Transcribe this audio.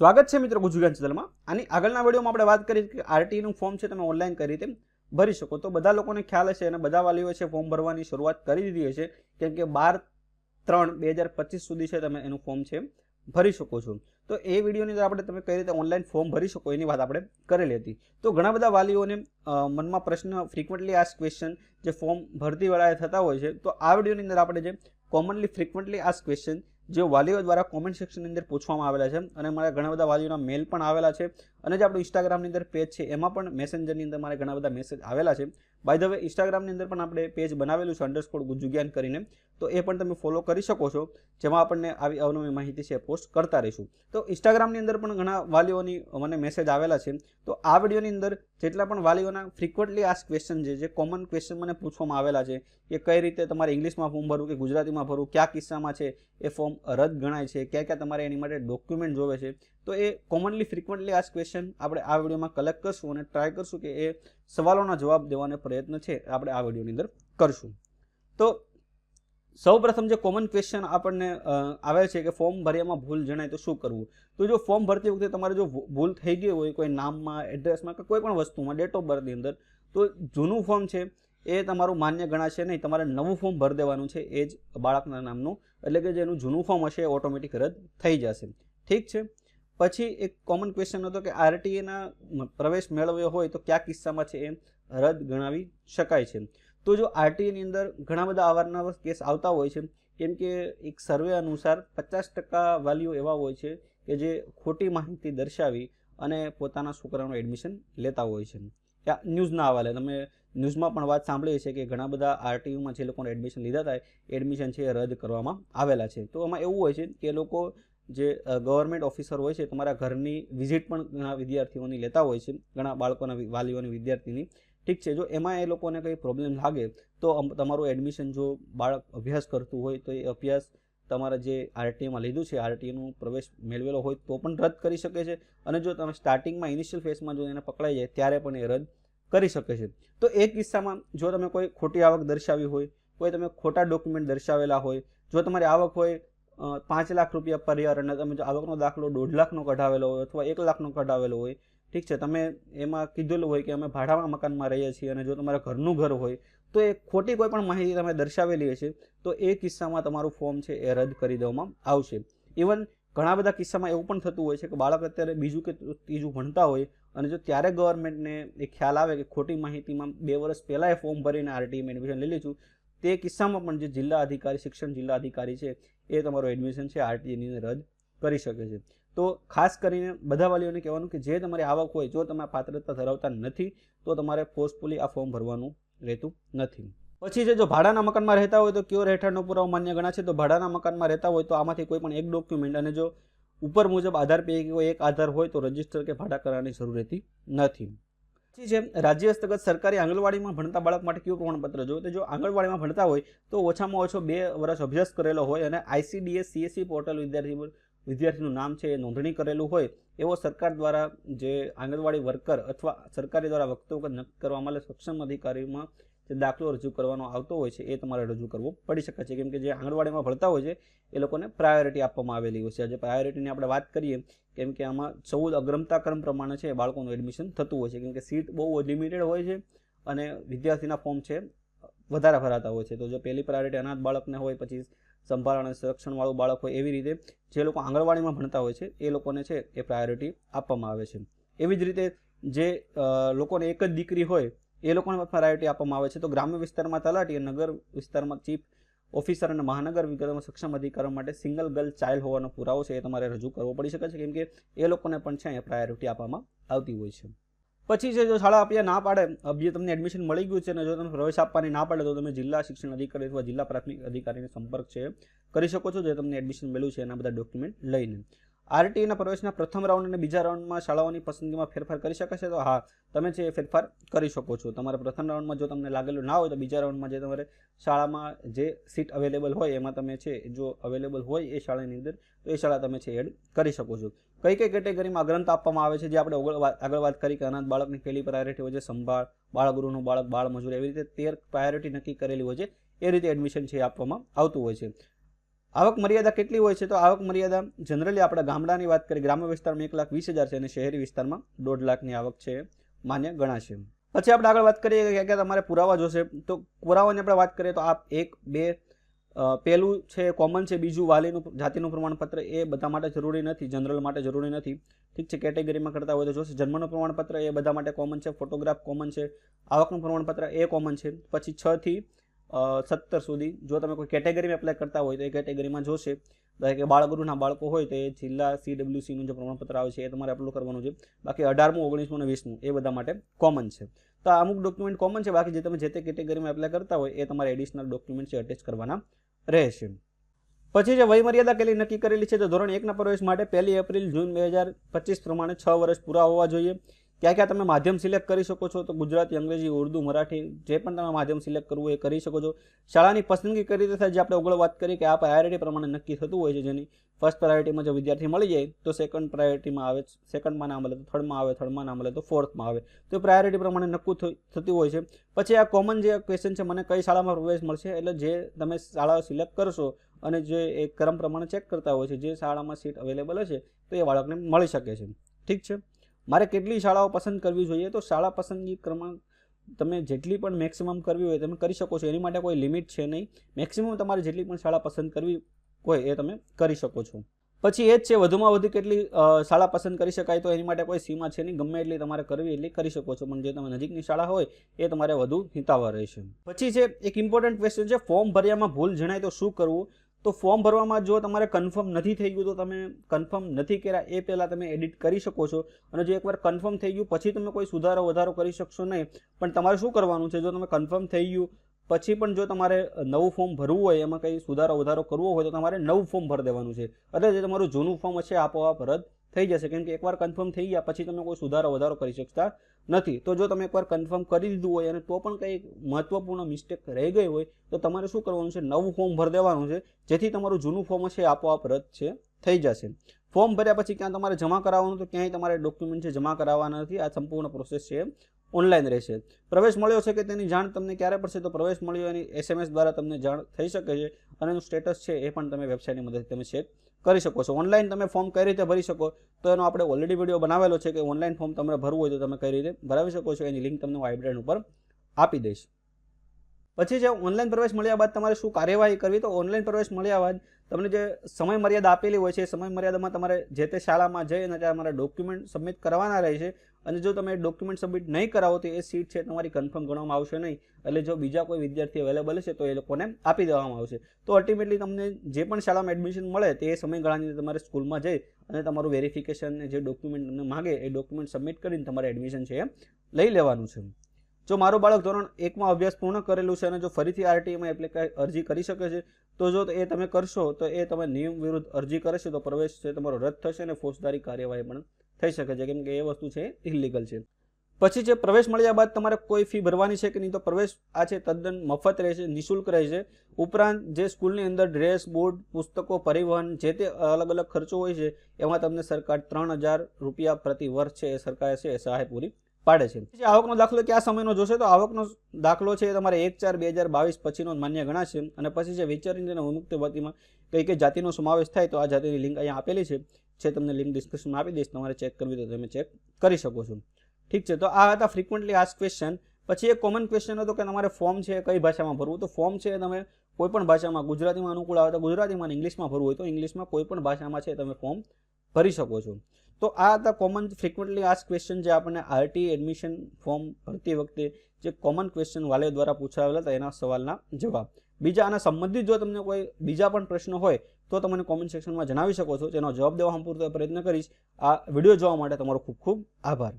સ્વાગત છે મિત્રો ગુજરાત ચેનલમાં. આની આગળના વિડીયોમાં આપણે વાત કરીએ કે આરટીનું ફોર્મ છે તમે ઓનલાઈન કઈ રીતે ભરી શકો. તો બધા લોકોને ખ્યાલ હશે અને બધા વાલીઓ છે ફોર્મ ભરવાની શરૂઆત કરી દીધી હશે. કેમ કે બાર ત્રણ બે હજાર પચીસ સુધી છે તમે એનું ફોર્મ છે ભરી શકો છો. તો એ વિડીયોની અંદર આપણે તમે કઈ રીતે ઓનલાઈન ફોર્મ ભરી શકો એની વાત આપણે કરેલી હતી. તો ઘણા બધા વાલીઓને મનમાં પ્રશ્ન ફ્રિકવન્ટલી આસ્ક ક્વેશ્ચન જે ફોર્મ ભરતી વેળાએ થતા હોય છે. તો આ વિડીયોની અંદર આપણે જે કોમનલી ફ્રિકવન્ટલી આસ્ક ક્વેશ્ચન જે વાલીઓ દ્વારા કોમેન્ટ સેક્શનની અંદર પૂછવામાં આવેલા છે. અને મારા ઘણા બધા વાલીઓના મેલ પણ આવેલા છે. અને જે આપણું ઇન્સ્ટાગ્રામની અંદર પેજ છે, એમાં પણ મેસેન્જરની અંદર મારે ઘણા બધા મેસેજ આવેલા છે. બાય ધ વે ઇન્સ્ટાગ્રામની અંદર પણ આપણે પેજ બનાવેલું છે અંડરસ્કોર ગુજુગ્યાન કરીને. તો એ પણ તમે ફોલો કરી શકો છો, જેમાં આપણને આવી અવનવી માહિતી છે પોસ્ટ કરતા રહીશું. તો ઇન્સ્ટાગ્રામની અંદર પણ ઘણા વાલીઓની મને મેસેજ આવેલા છે. તો આ વિડીયોની અંદર જેટલા પણ વાલીઓના ફ્રિકવન્ટલી આ ક્વેશ્ચન છે, જે કોમન ક્વેશ્ચન મને પૂછવામાં આવેલા છે, કે કઈ રીતે તમારે ઇંગ્લિશમાં ફોર્મ ભરવું કે ગુજરાતીમાં ભરવું, કયા કિસ્સામાં છે, એ ફોર્મ રદ ગણાય છે, ક્યાં ક્યાં તમારે એની માટે ડોક્યુમેન્ટ જોવે છે તો એ કોમનલી ફ્રિકવન્ટલી આ ક્વેશ્ચન આપણે આ વિડીયોમાં કલેક્ટ કરશું અને ટ્રાય કરશું કે એ સવાલોના જવાબ દેવાનો પ્રયત્ન છે આપણે આ વિડીયોની અંદર કરશું. તો સૌ પ્રથમ જે કોમન ક્વેશ્ચન આપણને આવે છે કે ફોર્મ ભર્યામાં ભૂલ જણાય તો શું કરવું? તો જો ફોર્મ ભરતી વખતે તમારે જો ભૂલ થઈ ગઈ હોય કોઈ નામમાં એડ્રેસમાં કે કોઈ પણ વસ્તુમાં ડેટ ઓફ બર્થની અંદર, તો જૂનું ફોર્મ છે એ તમારું માન્ય ગણાશે નહીં. તમારે નવું ફોર્મ ભરી દેવાનું છે એ જ બાળકના નામનું. એટલે કે જે એનું જૂનું ફોર્મ હશે એ ઓટોમેટિક રદ થઈ જશે. ઠીક છે? પછી એક કોમન ક્વેશ્ચન હતો કે આરટીએના પ્રવેશ મેળવ્યો હોય તો કયા કિસ્સામાં છે એ રદ ગણાવી શકાય છે. તો જો આરટીએની અંદર ઘણા બધા અવારનવાર કેસ આવતા હોય છે, કેમ કે એક સર્વે અનુસાર પચાસ ટકા વાલીઓ એવા હોય છે કે જે ખોટી માહિતી દર્શાવી અને પોતાના છોકરાનું એડમિશન લેતા હોય છે. ન્યૂઝના હવાલે તમે ન્યૂઝમાં પણ વાત સાંભળી છે કે ઘણા બધા આરટીયુમાં જે લોકોને એડમિશન લીધા હતા એડમિશન છે રદ કરવામાં આવેલા છે. તો એમાં એવું હોય છે કે લોકો જે ગવર્મેન્ટ ઓફિસર હોય છે તમારા ઘરની વિઝિટ પણ ઘણા વિદ્યાર્થીઓની લેતા હોય છે, ઘણા બાળકોના વાલીઓની વિદ્યાર્થીની. ઠીક છે, જો એમાં એ લોકોને કંઈ પ્રોબ્લેમ લાગે, તો તમારું એડમિશન જો બાળક અભ્યાસ કરતું હોય, તો એ અભ્યાસ તમારા જે આરટીએમાં લીધું છે આરટીએનું પ્રવેશ મેળવેલો હોય, તો પણ રદ કરી શકે છે. અને જો તમે સ્ટાર્ટિંગમાં ઇનિશિયલ ફેઝમાં જો એને પકડાઈ જાય, ત્યારે પણ એ રદ કરી શકે છે. તો એ કિસ્સામાં જો તમે કોઈ ખોટી આવક દર્શાવી હોય, કોઈ તમે ખોટા ડોક્યુમેન્ટ દર્શાવેલા હોય, જો તમારી આવક હોય પાંચ લાખ રૂપિયા પર યર અને તમે જો આવકનો દાખલો દોઢ લાખનો કઢાવેલો હોય અથવા એક લાખનો કઢાવેલો હોય, ઠીક છે, તમે એમાં કીધેલું હોય કે અમે ભાડામાં મકાનમાં રહીએ છીએ અને જો તમારા ઘરનું ઘર હોય, તો એ ખોટી કોઈ પણ માહિતી તમે દર્શાવેલી હશે તો એ કિસ્સામાં તમારું ફોર્મ છે એ રદ કરી દેવામાં આવશે. ઇવન ઘણા બધા કિસ્સામાં એવું પણ થતું હોય છે કે બાળક અત્યારે બીજું કે ત્રીજું ભણતા હોય અને જો ત્યારે ગવર્મેન્ટને એ ખ્યાલ આવે કે ખોટી માહિતીમાં બે વર્ષ પહેલાં એ ફોર્મ ભરીને આરટીએમ એડમિશન લઈ લીધું તે કિસ્સામાં પણ જે જિલ્લા અધિકારી, શિક્ષણ જિલ્લા અધિકારી છે, એ તમારું એડમિશન છે આરટીએની રદ કરી શકે છે. તો ખાસ કરીને બધા વાલીઓને કહેવાનું કે જે તમારી આવક હોય, જો તમે પાત્રતા ધરાવતા નથી, તો તમારે ફોર્સફુલી આ ફોર્મ ભરવાનું રહેતું નથી. પછી છે જો ભાડાના મકાનમાં રહેતા હોય તો કયો રહેઠાણનો પુરાવો માન્ય ગણાશે તો ભાડાના મકાનમાં રહેતા હોય તો આમાંથી કોઈ પણ એક ડોક્યુમેન્ટ અને જો ઉપર મુજબ આધાર પૈકી કોઈ એક આધાર હોય તો રજિસ્ટર કે ભાડા કરવાની જરૂર રહેતી નથી. છે રાજ્ય હસ્તગત સરકારી આંગણવાડીમાં ભણતા બાળક માટે કયું પ્રમાણપત્ર જોયું? તો જો આંગણવાડીમાં ભણતા હોય, તો ઓછામાં ઓછો બે વર્ષ અભ્યાસ કરેલો હોય અને આઈસીડીએસ સીએસસી પોર્ટલ વિદ્યાર્થી વિદ્યાર્થીનું નામ છે નોંધણી કરેલું હોય, એવો સરકાર દ્વારા જે આંગણવાડી વર્કર અથવા સરકારી દ્વારા વક્તવ્ય નક્કી કરવામાં માટે સક્ષમ અધિકારીમાં જે દાખલો રજૂ કરવાનો આવતો હોય છે એ તમારે રજૂ કરવો પડી શકે છે. કેમ કે જે આંગણવાડીમાં ભણતા હોય છે, એ લોકોને પ્રાયોરિટી આપવામાં આવેલી હોય છે. આજે પ્રાયોરિટીની આપણે વાત કરીએ, કેમ કે આમાં ચૌદ અગ્રમતા ક્રમ પ્રમાણે છે બાળકોનું એડમિશન થતું હોય છે. કેમ કે સીટ બહુ લિમિટેડ હોય છે અને વિદ્યાર્થીના ફોર્મ છે વધારે ભરાતા હોય છે. તો જો પહેલી પ્રાયોરિટી અનાથ બાળકને હોય, પછી સંભાળ અને સંરક્ષણવાળું બાળક હોય એવી રીતે જે લોકો આંગણવાડીમાં ભણતા હોય છે, એ લોકોને છે એ પ્રાયોરિટી આપવામાં આવે છે. એવી જ રીતે જે લોકોને એક જ દીકરી હોય એ લોકોને પ્રાયોરિટી આપવામાં આવે છે. તો ગ્રામ્ય વિસ્તારમાં તલાટી નગર વિસ્તારમાં ચીફ ઓફિસર અને મહાનગર વિગતોમાં સક્ષમ અધિકારો માટે સિંગલ ગર્લ ચાઇલ્ડ હોવાનો પુરાવો છે એ તમારે રજૂ કરવો પડી શકે છે. કેમ કે એ લોકોને પણ છે અહીંયા પ્રાયોરિટી આપવામાં આવતી હોય છે. પછી છે જો શાળા આપ્યા ના પાડે અભ્ય તમને એડમિશન મળી ગયું છે અને જો તમે પ્રવેશ આપવાની ના પાડે તો તમે જિલ્લા શિક્ષણ અધિકારી અથવા જિલ્લા પ્રાથમિક અધિકારીનો સંપર્ક છે. કરી શકો છો જે તમને એડમિશન મળ્યું છે એના બધા ડોક્યુમેન્ટ લઈને. આરટીના પ્રવેશના પ્રથમ રાઉન્ડ અને બીજા રાઉન્ડમાં શાળાઓની પસંદગીમાં ફેરફાર કરી શકાશે તો હા, તમે છે એ ફેરફાર કરી શકો છો. તમારે પ્રથમ રાઉન્ડમાં જો તમને લાગેલું ના હોય તો બીજા રાઉન્ડમાં જે તમારે શાળામાં જે સીટ અવેલેબલ હોય એમાં તમે છે, જો અવેલેબલ હોય એ શાળાની અંદર, તો એ શાળા તમે છે એડ કરી શકો છો. કઈ કઈ કેટેગરીમાં ગ્રંથ આપવામાં આવે છે, જે આપણે આગળ વાત- કરી કે અનાથ બાળકની પહેલી પ્રાયોરિટી હોય છે સંભાળ, બાળગૃહનું બાળક બાળ મજૂર એવી રીતે તેર પ્રાયોરિટી નક્કી કરેલી હોય છે, એ રીતે એડમિશન છે આપવામાં આવતું હોય છે. આવક મર્યાદા કેટલી હોય છે તો આવક મર્યાદા જનરલી આપણા ગામડાની વાત કરીએ, ગ્રામ્ય વિસ્તારમાં એક લાખ વીસ હજાર છે અને શહેરી વિસ્તારમાં દોઢ લાખની આવક છે માન્ય ગણાશે. પછી આપણે આગળ વાત કરીએ કે ક્યાં તમારે પુરાવા જોશે. તો પુરાવાની આપણે વાત કરીએ તો આ એક, બે પહેલું છે કોમન છે, બીજું વાલીનું જાતિનું પ્રમાણપત્ર એ બધા માટે જરૂરી નથી જનરલ માટે જરૂરી નથી. ઠીક છે, કેટેગરીમાં કરતા હોય તો જોશે. જન્મનું પ્રમાણપત્ર એ બધા માટે કોમન છે ફોટોગ્રાફ કોમન છે, આવકનું પ્રમાણપત્ર એ કોમન છે. પછી છ થી સત્તર સુધી. જો તમે કોઈ કેટેગરીમાં એપ્લાય કરતા હોય તો એ કેટેગરીમાં જોશે. ધારો કે બાળગુરુના બાળકો હોય તો એ જિલ્લા સીડબ્લ્યુસીનું જે પ્રમાણપત્ર આવે છે એ તમારે અપલોડ કરવાનું છે. બાકી અઢારમું, ઓગણીસમું અને વીસમું એ બધા માટે કોમન છે. તો આ અમુક ડોક્યુમેન્ટ કોમન છે. બાકી જે તમે જે તે કેટેગરીમાં એપ્લાય કરતા હોય એ તમારે એડિશનલ ડોક્યુમેન્ટ અટેચ કરવાના રહેશે. પછી જે વયમર્યાદા કેટલી નક્કી કરેલી છે, તો ધોરણ એકના પ્રવેશ માટે પહેલી એપ્રિલ જૂન બે હજાર પચીસ પ્રમાણે છ વર્ષ પૂરા હોવા જોઈએ. ક્યાં ક્યાં તમે માધ્યમ સિલેક્ટ કરી શકો છો? તો ગુજરાતી, અંગ્રેજી, ઉર્દુ, મરાઠી, જે પણ તમે માધ્યમ સિલેક્ટ કરવું એ કરી શકો છો. શાળાની પસંદગી કઈ રીતે થાય જે આપણે અગળ વાત કરી કે આ પ્રાયોરિટી પ્રમાણે નક્કી થતું હોય છે જેની ફર્સ્ટ પ્રાયોરિટીમાં જો વિદ્યાર્થી મળી જાય, તો સેકન્ડ પ્રાયોરિટીમાં આવે સેકન્ડમાં ના મળે તો થર્ડમાં આવે થર્ડમાં ના મળે તો ફોર્થમાં આવે. તો પ્રાયોરિટી પ્રમાણે નક્કું થતું હોય છે. પછી આ કોમન જે ક્વેશ્ચન છે, મને કઈ શાળામાં પ્રવેશ મળશે? એટલે જે તમે શાળા સિલેક્ટ કરશો અને જે એ ક્રમ પ્રમાણે ચેક કરતા હોય છે, જે શાળામાં સીટ અવેલેબલ હશે, તો એ બાળકને મળી શકે છે. ઠીક છે? મારે કેટલી શાળાઓ પસંદ કરવી જોઈએ? તો શાળા પસંદગી ક્રમાંક તમે જેટલી પણ મેક્સિમમ કરવી હોય તમે કરી શકો છો. એની માટે કોઈ લિમિટ છે નહીં. મેક્સિમમ તમારે જેટલી પણ શાળા પસંદ કરવી હોય એ તમે કરી શકો છો. પછી એ જ છે, વધુમાં વધુ કેટલી શાળા પસંદ કરી શકાય તો એની માટે કોઈ સીમા છે નહીં. ગમે એટલી તમારે કરવી એટલી કરી શકો છો. પણ જે તમે નજીકની શાળા હોય એ તમારે વધુ હિતાવહ રહેશે. પછી છે, એક ઇમ્પોર્ટન્ટ ક્વેશ્ચન છે ફોર્મ ભર્યામાં ભૂલ જણાય તો શું કરવું? તો ફોર્મ ભરવામાં જો તમારે કન્ફર્મ નથી થઈ ગયું, તો તમે કન્ફર્મ નથી કર્યા, એ પહેલાં તમે એડિટ કરી શકો છો. અને જો એકવાર કન્ફર્મ થઈ ગયું, પછી તમે કોઈ સુધારો વધારો કરી શકશો નહીં. પણ તમારે શું કરવાનું છે? જો તમે કન્ફર્મ થઈ ગયું પછી પણ જો તમારે નવું ફોર્મ ભરવું હોય, એમાં કંઈ સુધારો, વધારો કરવો હોય તો તમારે નવું ફોર્મ ભરી દેવાનું છે. એટલે જે તમારું જૂનું ફોર્મ હશે, આપોઆપ રદ થઈ જશે. કેમ કે એકવાર કન્ફર્મ થઈ ગયા, પછી તમે કોઈ સુધારો, વધારો કરી શકતા નથી. તો જો તમે એકવાર કન્ફર્મ કરી દીધું હોય અને તો પણ કંઈ મહત્વપૂર્ણ મિસ્ટેક રહી ગઈ હોય, તો તમારે શું કરવાનું છે? નવું ફોર્મ ભરી દેવાનું છે. જેથી તમારું જૂનું ફોર્મ હશે, આપોઆપ રદ છે, થઈ જશે. ફોર્મ ભર્યા પછી ક્યાં તમારે જમા કરાવવાનું? તો ક્યાંય તમારે ડોક્યુમેન્ટ છે જમા કરાવવાના નથી. આ સંપૂર્ણ પ્રોસેસ છે. ઓનલાઈન રહેશે. પ્રવેશ મળ્યો છે કે તેની જાણ તમને ક્યારે પડશે તો પ્રવેશ મળ્યો એની એસએમએસ દ્વારા તમને જાણ થઈ શકે છે અને એનું સ્ટેટસ છે એ પણ તમે વેબસાઇટની મદદથી તમે ચેક કરી શકો છો. ઓનલાઈન તમે ફોર્મ કઈ રીતે ભરી શકો તો એનો આપણે ઓલરેડી વીડિયો બનાવેલો છે કે ઓનલાઈન ફોર્મ તમારે ભરવું હોય તો તમે કઈ રીતે ભરાવી શકો છો એની લિંક તમને વાઇબ્રેન્ટ ઉપર આપી દઈશ. પછી જે ઓનલાઈન પ્રવેશ મળ્યા બાદ તમારે શું કાર્યવાહી કરવી, તો ઓનલાઈન પ્રવેશ મળ્યા બાદ તમને જે સમય મર્યાદા આપેલી હોય છે સમય મર્યાદામાં તમારે જે તે શાળામાં જઈ અને ત્યાં તમારે ડોક્યુમેન્ટ સબમિટ કરવાના રહે છે અને જો તમે ડોક્યુમેન્ટ સબમિટ નહીં કરાવો, તો એ સીટ છે તમારી કન્ફર્મ ગણવામાં આવશે નહીં. એટલે જો બીજા કોઈ વિદ્યાર્થી અવેલેબલ હશે, તો એ લોકોને આપી દેવામાં આવશે. તો અલ્ટિમેટલી તમને જે પણ શાળામાં એડમિશન મળે, તે સમયગાળાની તમારે સ્કૂલમાં જઈ અને તમારું વેરિફિકેશન જે ડોક્યુમેન્ટ તમને માગે, એ ડોક્યુમેન્ટ સબમિટ કરીને તમારે એડમિશન છે એ લઈ લેવાનું છે. જો મારું બાળક ધોરણ એકમાં અભ્યાસ પૂર્ણ કરેલું છે અને જો ફરીથી આરટીમાં એપ્લિકાય અરજી કરી શકે છે, તો જો એ તમે કરશો, તો એ તમે નિયમ વિરુદ્ધ અરજી કરે છે, તો પ્રવેશ છે તમારો રદ થશે અને ફોજદારી કાર્યવાહી પણ થઈ શકે છે. કેમ કે એ વસ્તુ છે ઇલીગલ છે. પછી જે પ્રવેશ મળ્યા બાદ તમારે કોઈ ફી ભરવાની છે કે નહીં, તો પ્રવેશ આ છે તદ્દન મફત રહેશે, નિઃશુલ્ક રહેશે. ઉપરાંત જે સ્કૂલની અંદર ડ્રેસ બૂટ પુસ્તકો, પરિવહન જે તે અલગ અલગ ખર્ચો હોય છે, એમાં તમને સરકાર ત્રણ રૂપિયા પ્રતિ વર્ષ છે એ સરકાર છે એ સહાય પૂરી પાડે છે. જે આવકનો દાખલો કયા સમયનો જોશે? તો આવકનો દાખલો છે તમારે એક ચાર બે હજાર બાવીસ પછીનો માન્ય ગણાશે. અને પછી જે વિચારીને અને વિમુક્ત વતીમાં કઈ કઈ જાતિનો સમાવેશ થાય તો આ જાતિની લિંક અહીંયા આપેલી છે. છે તમને લિંક ડિસ્ક્રિપ્શનમાં આપી દઈશ. તમારે ચેક કરવી તો તમે ચેક કરી શકો છો. ઠીક છે. તો આ હતા ફ્રિકવન્ટલી આસ્ક ક્વેશ્ચન પછી એક કોમન ક્વેશ્ચન હતો કે તમારે ફોર્મ છે કઈ ભાષામાં ભરવું? તો ફોર્મ છે તમે કોઈ પણ ભાષામાં, ગુજરાતીમાં અનુકૂળ આવે તો ગુજરાતીમાં ઇંગ્લિશમાં ભરવું હોય તો ઇંગ્લિશમાં કોઈ પણ ભાષામાં છે તમે ફોર્મ ભરી શકો છો. તો આ હતા કોમન ફ્રિકવન્ટલી આસ્ક ક્વેશ્ચન જે આપણને આરટી એડમિશન ફોર્મ ભરતી વખતે જે કોમન ક્વેશ્ચન વાલે દ્વારા પૂછાયેલા હતા એના સવાલના જવાબ. બીજા આના સંબંધિત જો તમને કોઈ બીજા પણ પ્રશ્નો હોય તો તમને કોમેન્ટ સેક્શનમાં જણાવી શકો છો. તેનો જવાબ દેવા હું પૂરતો પ્રયત્ન કરીશ. આ વીડિયો જોવા માટે તમારો ખૂબ ખૂબ આભાર.